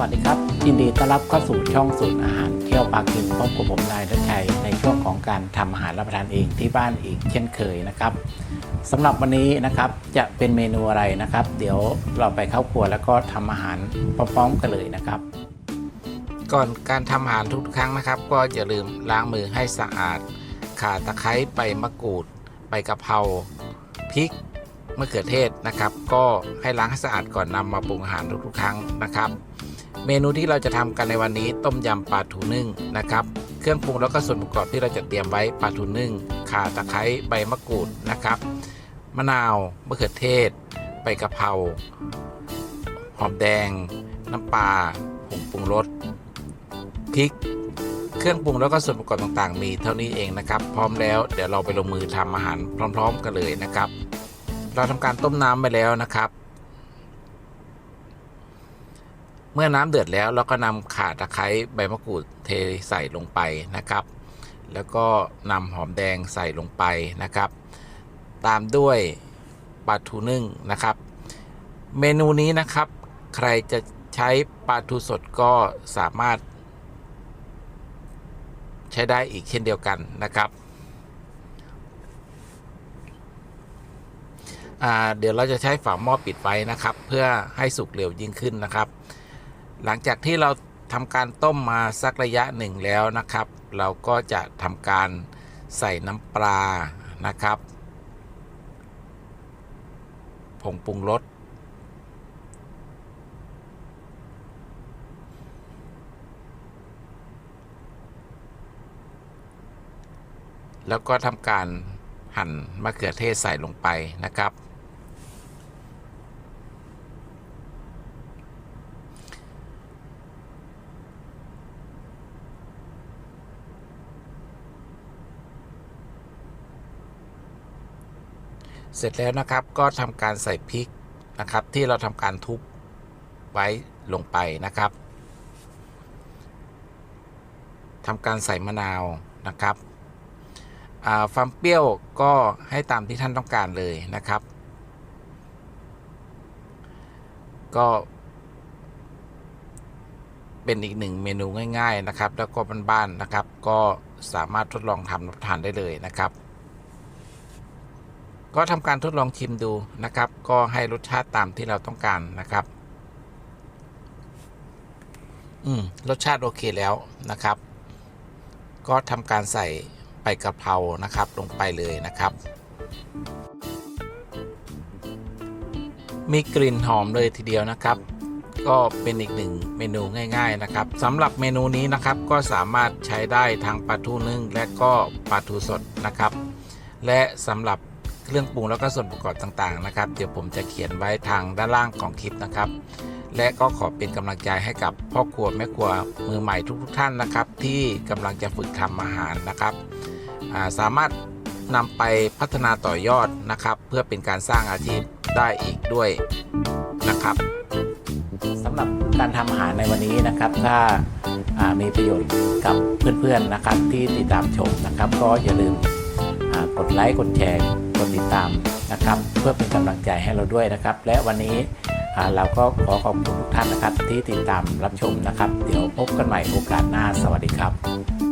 วัสดีครับ ยินดีต้อนรับเข้าสู่ช่องสูตรอาหารเที่ยวปากินพบกับผมนายรัชชัยในช่วงของการทำอาหารรับประทานเองที่บ้านอีกเช่นเคยนะครับสำหรับวันนี้นะครับจะเป็นเมนูอะไรนะครับ เดี๋ยวเราไปเข้าครัวแล้วก็ทำอาหารพร้อมๆกันเลยนะครับ ก่อนการทำอาหารทุกครั้งนะครับ ก็อย่าลืมล้างมือให้สะอาดข่าตะไคร้ใบมะกรูดใบกะเพราพริกมะเขือเทศนะครับ ก็ให้ล้างให้สะอาดก่อนนำมาปรุงอาหารทุกๆครั้งนะครับ เมนูที่เราจะทำกันในวันนี้ต้มยำปลาทูนึ่งนะครับ เครื่องปรุงแล้วก็ส่วนประกอบที่เราจะเตรียมไว้ปลาทูนึ่งข่าตะไคร้ใบมะกรูดนะครับ มะนาวมะเขือเทศใบกะเพราหอมแดง น้ำปลาผงปรุงรสพริก เครื่องปรุงแล้วก็ส่วนประกอบต่างๆ มีเท่านี้เองนะครับ พร้อมแล้วเดี๋ยวเราไปลงมือทำอาหารพร้อม ๆ กันเลยนะครับ เราทำการต้มน้ำไปแล้วนะครับ เมื่อน้ำเดือดแล้วเราก็นำข่าตะไคร้ใบมะกรูดเทใส่ลงไปนะครับ แล้วก็นำหอมแดงใส่ลงไปนะครับ ตามด้วยปลาทูนึ่งนะครับ เมนูนี้นะครับ ใครจะใช้ปลาทูสดก็สามารถ ใช้ได้อีกเช่นเดียวกันนะครับเดี๋ยวเราจะใช้ฝาหม้อปิดไว้นะครับ เพื่อให้สุกเร็วยิ่งขึ้นนะครับ หลังจากที่เราทำการต้มมาสักระยะหนึ่งแล้วนะครับ เราก็จะทำการใส่น้ำปลานะครับ ผงปรุงรสแล้วก็ทำการหั่นมะเขือเทศใส่ลงไปนะครับ เสร็จแล้วนะครับก็ทำการใส่พริกนะครับ ที่เราทำการทุบไว้ลงไปนะครับทำการใส่มะนาวนะครับความเปรี้ยวก็ให้ตามที่ท่านต้องการเลยนะครับ ก็เป็นอีกหนึ่งเมนูง่าย ๆนะครับ แล้วก็บ้านๆนะครับ ก็สามารถทดลองทำรับทานได้เลยนะครับ ก็ทำการทดลองชิมดูนะครับ ก็ให้รสชาติตามที่เราต้องการนะครับ อืมรสชาติโอเคแล้วนะครับ ก็ทำการใส่ใบกะเพรานะครับ ลงไปเลยนะครับ มีกลิ่นหอมเลยทีเดียวนะครับ ก็เป็นอีกหนึ่งเมนูง่าย ๆ นะครับสำหรับเมนูนี้นะครับก็สามารถใช้ได้ทั้งปลาทูนึ่งและก็ปลาทูสดนะครับ และสำหรับ เครื่องปรุงแล้วก็ส่วนประกอบต่างๆนะครับ เดี๋ยวผมจะเขียนไว้ทางด้านล่างของคลิปนะครับ และก็ขอเป็นกำลังใจให้กับพ่อครัวแม่ครัวมือใหม่ทุกๆท่านนะครับ ที่กำลังจะฝึกทำอาหารนะครับาสามารถนำไปพัฒนาต่อยอดนะครับ เพื่อเป็นการสร้างอาชีพได้อีกด้วยนะครับสำหรับการทำอาหารในวันนี้นะครับ ถ้าามีประโยชน์กับเพื่อนๆนะครับที่ติดตามชมนะครับ ก็อย่าลืมกดไลค์กดแชร์ ดติดตามนะครับ เพื่อเป็นกำลังใจให้เราด้วยนะครับ และวันนี้เราก็ขอขอบคุณทุกท่านนะครับที่ติดตามรับชมนะครับ เดี๋ยวพบกันใหม่โอกาสหน้าสวัสดีครับ